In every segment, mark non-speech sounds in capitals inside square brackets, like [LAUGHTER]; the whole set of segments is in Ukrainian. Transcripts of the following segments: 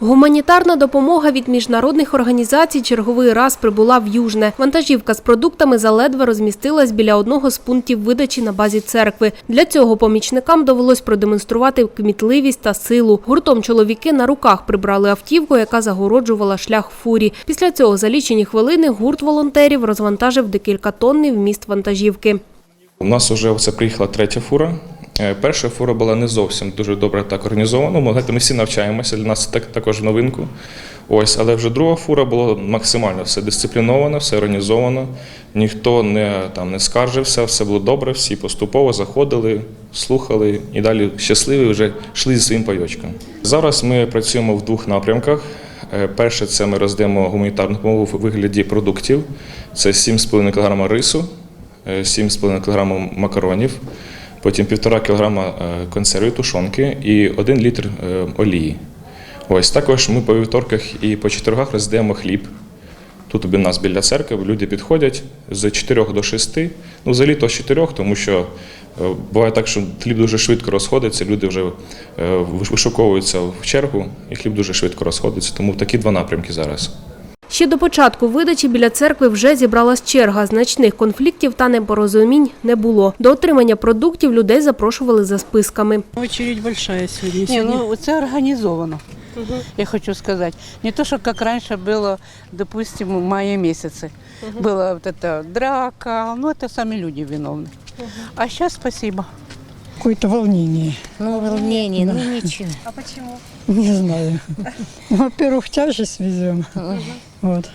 Гуманітарна допомога від міжнародних організацій черговий раз прибула в Южне. Вантажівка з продуктами заледве розмістилась біля одного з пунктів видачі на базі церкви. Для цього помічникам довелось продемонструвати кмітливість та силу. Гуртом чоловіки на руках прибрали автівку, яка загороджувала шлях фурі. Після цього за лічені хвилини гурт волонтерів розвантажив декількатонний вміст вантажівки. У нас вже це приїхала третя фура. Е, Перша фура була не зовсім дуже добре так організована. Ми, ми всі навчаємося, для нас це так, також новинку. Ось, але вже друга фура була максимально все дисципліновано, все організовано. Ніхто не, там, не скаржився, все було добре, всі поступово заходили, слухали і далі щасливі вже йшли зі своїм пайочком. Зараз ми працюємо в двох напрямках. Е, Перше, це ми роздаємо гуманітарну допомогу в вигляді продуктів. Це 7,5 кг рису, е, 7,5 кг макаронів, потім 1,5 кг консерви тушонки і 1 літр е, олії. Ось також ми по вівторках і по четвергах роздаємо хліб. Тут у нас біля церкви люди підходять з 4 до 6, ну взагалі то з 4, тому що е, буває так, що хліб дуже швидко розходиться, люди вже е, вишуковуються в чергу, і хліб дуже швидко розходиться. Тому такі два напрямки зараз. Ще до початку видачі біля церкви вже зібралась черга. Значних конфліктів та непорозумінь не було. До отримання продуктів людей запрошували за списками. Очередь большая сегодня. Не, Сегодня ну це организовано. Я хочу сказать. Не то, что как раньше было, допустим, в мае месяце. Была вот эта драка, ну это сами люди виновны. А сейчас спасибо. какое-то волнение. Ну, волнение, ну ничего. Не знаю. Ну, Во-первых, тяжесть везем. Вот.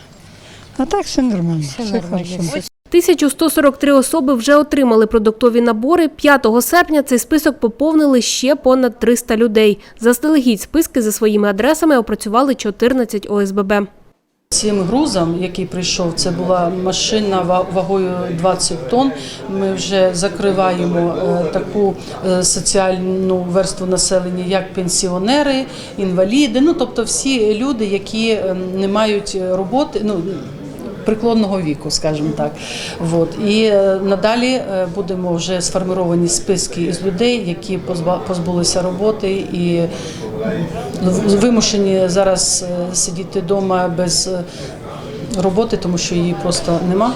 А так все нормально. Все, нормально, хорошо. 1143 особи вже отримали продуктові набори. 5 серпня цей список поповнили ще понад 300 людей. Заздалегідь списки за своїми адресами опрацювали 14 ОСББ. Цим грузом, який прийшов, це була машина ва- вагою 20 тонн. Ми вже закриваємо е, таку е, соціальну верству населення, як пенсіонери, інваліди. Ну тобто всі люди, які е, не мають роботи. Ну Преклонного віку, скажімо так, От. і е, надалі е, будемо вже сформовані списки із людей, які позбулися роботи і вимушені зараз е, сидіти вдома без е, роботи, тому що її просто нема.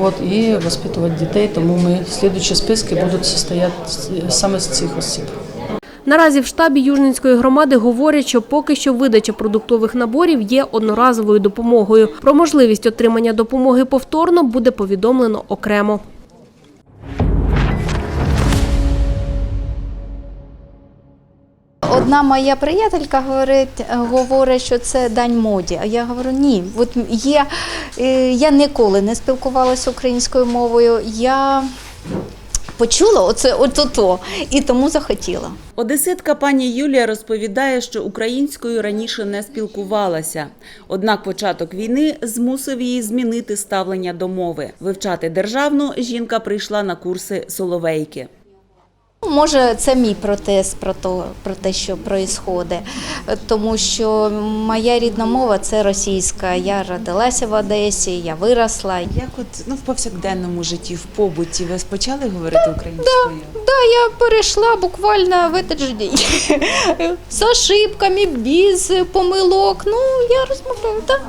От, і воспитувати дітей, тому ми слідуючі списки будуть состояти саме з цих осіб. Наразі в штабі Южненської громади говорять, що поки що видача продуктових наборів є одноразовою допомогою. Про можливість отримання допомоги повторно буде повідомлено окремо. Одна моя приятелька говорить, говорить, що це дань моді. А я говорю, ні. От є, е, я ніколи не спілкувалася українською мовою. Я почула оце от-то, і тому захотіла. Одеситка пані Юлія розповідає, що українською раніше не спілкувалася. Однак початок війни змусив її змінити ставлення до мови. Вивчати державну жінка прийшла на курси соловейки. Може, це мій протест про то, про те, що відбувається, тому що моя рідна мова це російська. Я родилася в Одесі, я виросла. Як от ну в повсякденному житті, в побуті ви почали говорити українською? Да, я перейшла буквально в этот же день. [LAUGHS] З ошибками, без помилок. Ну, я розмовляю, так.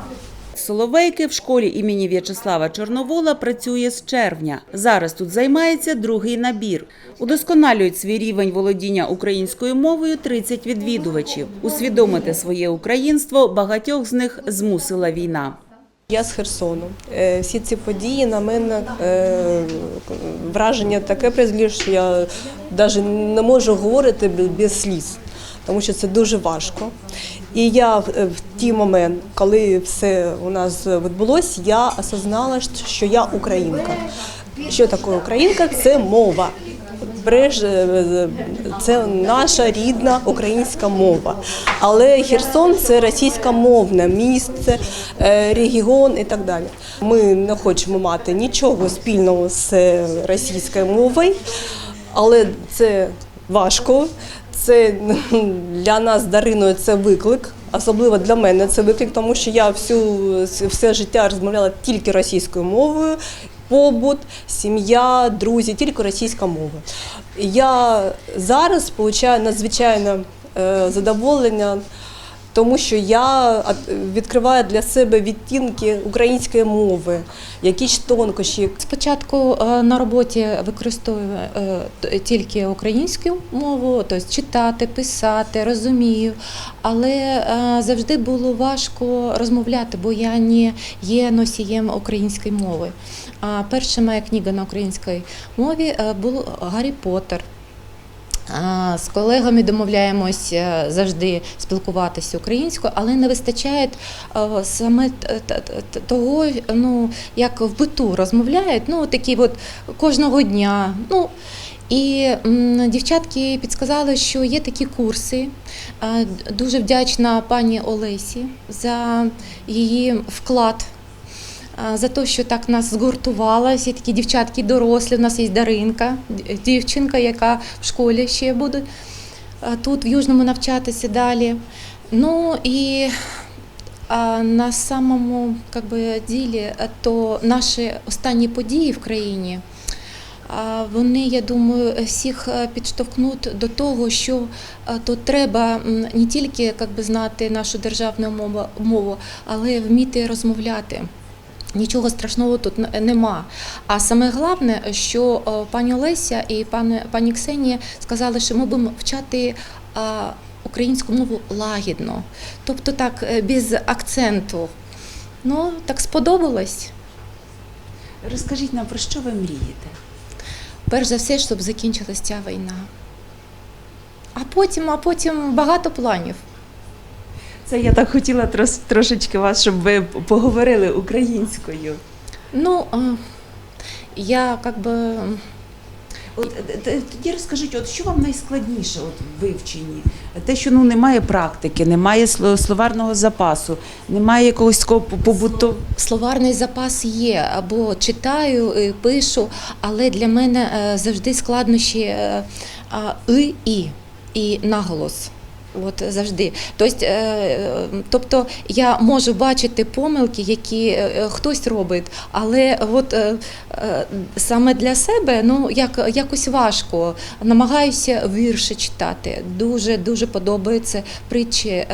Соловейки в школі імені В'ячеслава Чорновола працює з червня. Зараз тут займається другий набір. Удосконалюють свій рівень володіння українською мовою 30 відвідувачів. Усвідомити своє українство багатьох з них змусила війна. Я з Херсону. Е, Всі ці події на мене е, враження таке призвело, що я навіть не можу говорити без сліз, тому що це дуже важко. І я в е, ті момент, коли все у нас відбулося, я осознала, що я українка. Що таке українка? Це мова. Бреж, е, це наша рідна українська мова. Але Херсон це російськомовне місце, е, регіон і так далі. Ми не хочемо мати нічого спільного з е, російською мовою, але це важко. Це [LAUGHS] для нас Дариною це виклик. Особливо для мене це виклик, тому що я всю все життя розмовляла тільки російською мовою. Побут, сім'я, друзі, тільки російська мова. Я зараз получаю надзвичайне задоволення тому що я відкриваю для себе відтінки української мови, якісь тонкощі. Спочатку е, на роботі використовую е, тільки українську мову, тобто читати, писати, розумію. Але е, завжди було важко розмовляти, бо я не є носієм української мови. А перша моя книга на українській мові був Гаррі Поттер. З колегами домовляємось е, завжди спілкуватися українською, але не вистачає е, саме того, ну як в биту розмовляють, ну такі от кожного дня. Ну і дівчатки підсказали, що є такі курси. Е, Дуже вдячна пані Олесі за її вклад. За те, що так нас згуртувала, всі такі дівчатки дорослі. У нас є Даринка, дівчинка, яка в школі ще буде тут, в Южному, навчатися далі. Ну і на самому как би, ділі, е, то наші останні події в країні. Вони, я думаю, всіх е, підштовхнуть до того, що е, то треба не тільки як би, знати нашу державну мову, але вміти розмовляти. Нічого страшного тут нема. А саме головне, що е, пані Олеся і пані, пані Ксенія сказали, що ми будемо вчати українську мову лагідно, тобто так, е, без акценту. Ну, так сподобалось. Розкажіть нам, про що ви мрієте? Перш за все, щоб закінчилася ця війна. А потім, а потім багато планів. Це я так хотіла трос, трошечки вас, щоб ви поговорили українською. Ну, е, я как би. От е, тоді розкажіть, от що вам найскладніше от в вивченні? Те, що ну немає практики, немає словарного запасу, немає якогось такого побуту. Словарний запас є, або читаю, е, пишу, але для мене е, завжди складнощі е, и, і, і наголос. От завжди. Тобто, е, тобто я можу бачити помилки, які е, хтось робить, але от е, саме для себе ну як якось важко. Намагаюся вірші читати. Дуже дуже подобаються притчі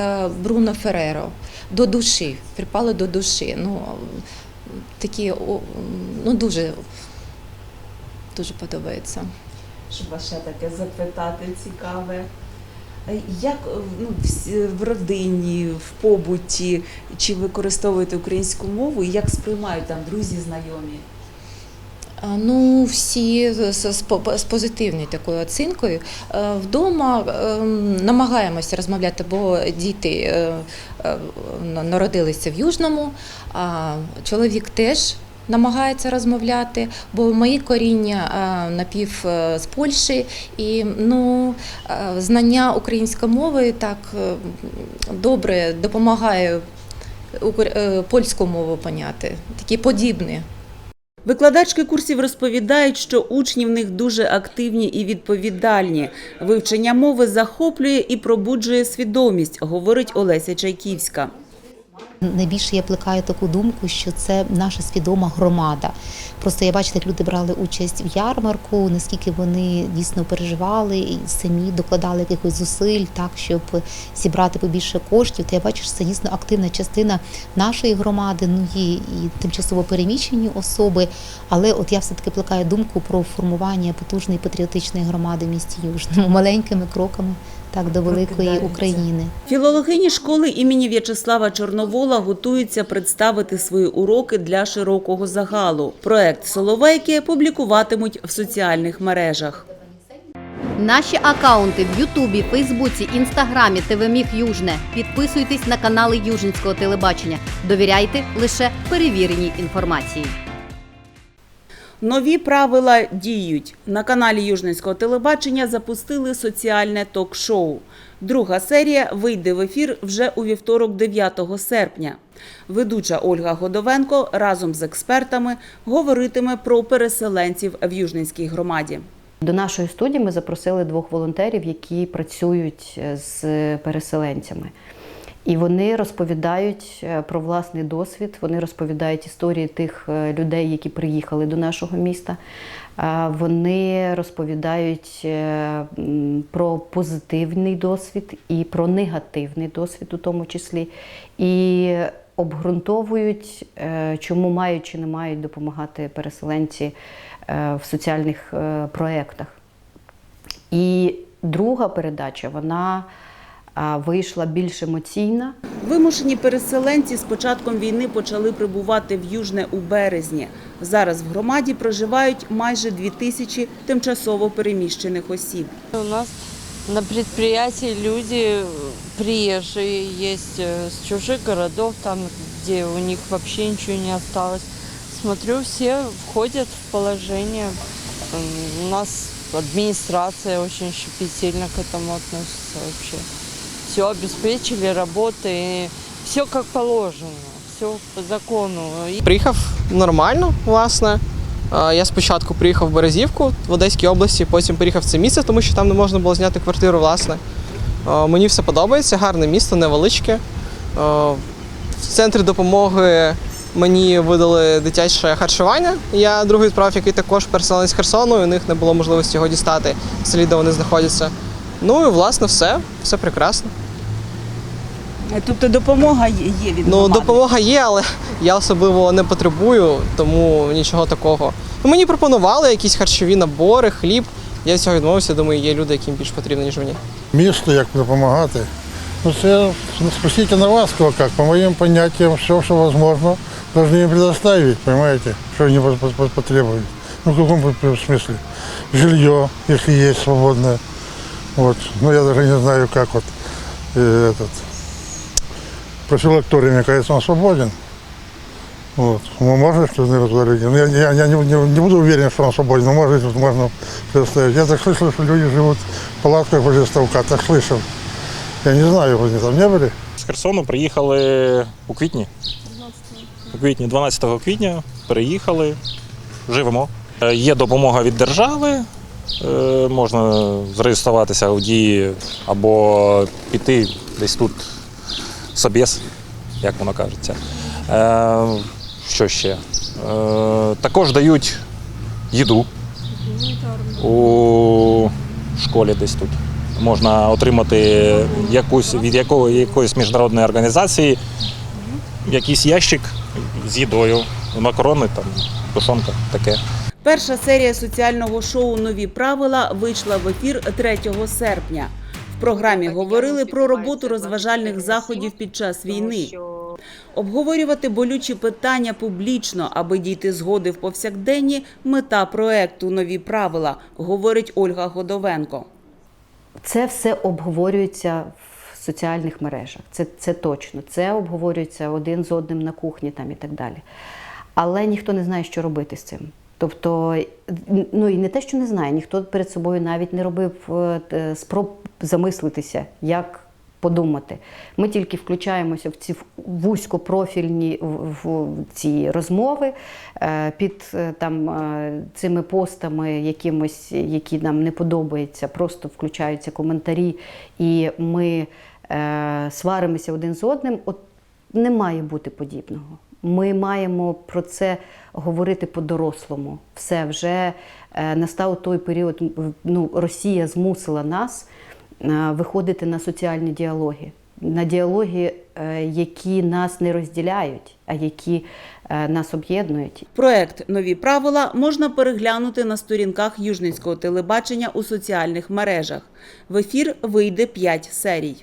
Бруно Фереро. До душі, припали до душі. Ну такі ну дуже, дуже подобається. Щоб ще таке запитати цікаве. Е, Як е, ну, вс- в родині, в побуті, чи використовуєте українську мову і як сприймають там друзі, знайомі? Ну, всі з, з, з позитивною такою оцінкою. Е, Вдома ем, намагаємося розмовляти, бо діти е, е, народилися в Южному, а чоловік теж намагається розмовляти, бо мої коріння е, напів е, з Польщі, і ну, е, знання української мови так добре допомагає польську мову поняти, такі подібні. Викладачки курсів розповідають, що учні в них дуже активні і відповідальні. Вивчення мови захоплює і пробуджує свідомість, говорить Олеся Чайківська. Найбільше я плекаю таку думку, що це наша свідома громада. Просто я бачила, як люди брали участь в ярмарку, наскільки вони дійсно переживали і самі докладали якихось зусиль, так щоб зібрати побільше коштів. То я бачу, що це дійсно активна частина нашої громади. Ну є і тимчасово переміщені особи. Але от я все таки плекаю думку про формування потужної патріотичної громади в місті Южному [LAUGHS] маленькими кроками так до великої України. Філологині школи імені В'ячеслава Чорновола готуються представити свої уроки для широкого загалу. Проект Соловейки публікуватимуть в соціальних мережах. Наші акаунти в Ютубі, Фейсбуці, Інстаграмі, ТВ Южне. Підписуйтесь на канали Южницького телебачення. Довіряйте лише перевіреній інформації. Нові правила діють. На каналі Южницького телебачення запустили соціальне ток-шоу. Друга серія вийде в ефір вже у вівторок, 9 серпня. Ведуча Ольга Годовенко разом з експертами говоритиме про переселенців в Южницькій громаді. До нашої студії ми запросили двох волонтерів, які працюють з переселенцями. І вони розповідають е, про власний досвід, вони розповідають історії тих е, людей, які приїхали до нашого міста. Е, Вони розповідають про позитивний досвід і про негативний досвід у тому числі. І обґрунтовують, чому мають чи не мають допомагати переселенці в соціальних проєктах. І друга передача, вона вийшла більш емоційна. Вимушені переселенці з початком війни почали прибувати в Южне у березні. Зараз в громаді проживають майже дві тисячі тимчасово переміщених осіб. У нас на предприятии люди есть э, с чужих городов, там, где у них вообще ничего не осталось. Смотрю, все входят в положение. М, У нас администрация очень щепетильно к этому относится вообще. Все обеспечили, работы, все как положено, все по закону. Приїхав нормально, власне. Я спочатку приїхав в Березівку в Одеській області, потім приїхав в це місце, тому що там не можна було зняти квартиру, власне. Мені все подобається, гарне місто, невеличке. В центрі допомоги мені видали дитяче харчування. Я другий відправ, який також переселенець Херсону, і у них не було можливості його дістати в селі, де вони знаходяться. Ну і власне все, все прекрасно. Тобто допомога є є від Ну, громади? допомога є, але я особливо не потребую, тому нічого такого. Ну, мені пропонували якісь харчові набори, хліб. Я від цього відмовився, думаю, є люди, яким більш потрібно, ніж мені. Місту як допомагати. Ну це спросите на вас, кого как. По моим понятиям, все, что возможно, должны им предоставить, понимаете, что они пос- пос- пос- потребуют. Ну, в каком бы смысле? Жилье, если есть свободное. Вот. Ну, я даже не знаю, как вот э, этот профилакторий, мне кажется, он свободен. Вот. Ну, Можно что-то туда люди? Ну, я, я, я не, не- не буду уверен, что он свободен, но может быть можно предоставить. Я так слышал, что люди живут в палатках возле ставка, так слышал. Я не знаю, вони там не були. З Херсону приїхали у квітні. У квітні, 12 квітня приїхали, живемо. Е, Є допомога від держави, е, можна зареєструватися у дії або піти десь тут собєс, як воно кажеться. Е, Що ще? Е, Також дають їду у школі десь тут. Можна отримати якусь від якого, якоїсь міжнародної організації якийсь ящик з їдою, макарони, там, тушонка, таке. Перша серія соціального шоу Нові правила вийшла в ефір 3 серпня. В програмі говорили про роботу розважальних заходів під час війни. Обговорювати болючі питання публічно, аби дійти згоди в повсякденні мета проекту Нові правила, говорить Ольга Годовенко. Це все обговорюється в соціальних мережах. Це, це точно. Це обговорюється один з одним на кухні там і так далі. Але ніхто не знає, що робити з цим. Тобто, ну і не те, що не знає, ніхто перед собою навіть не робив е, спроб замислитися, як подумати. Ми тільки включаємося в ці вузькопрофільні в- ці розмови е, під е, там цими постами, якимось, які нам не подобаються, просто включаються коментарі, і ми сваримося один з одним. От не має бути подібного. Ми маємо про це говорити по-дорослому. Все вже е, настав той період. Ну, Росія змусила нас е, виходити на соціальні діалоги, на діалоги, е, які нас не розділяють, а які нас об'єднують. Проект Нові правила можна переглянути на сторінках Южницького телебачення у соціальних мережах. В ефір вийде 5 серій.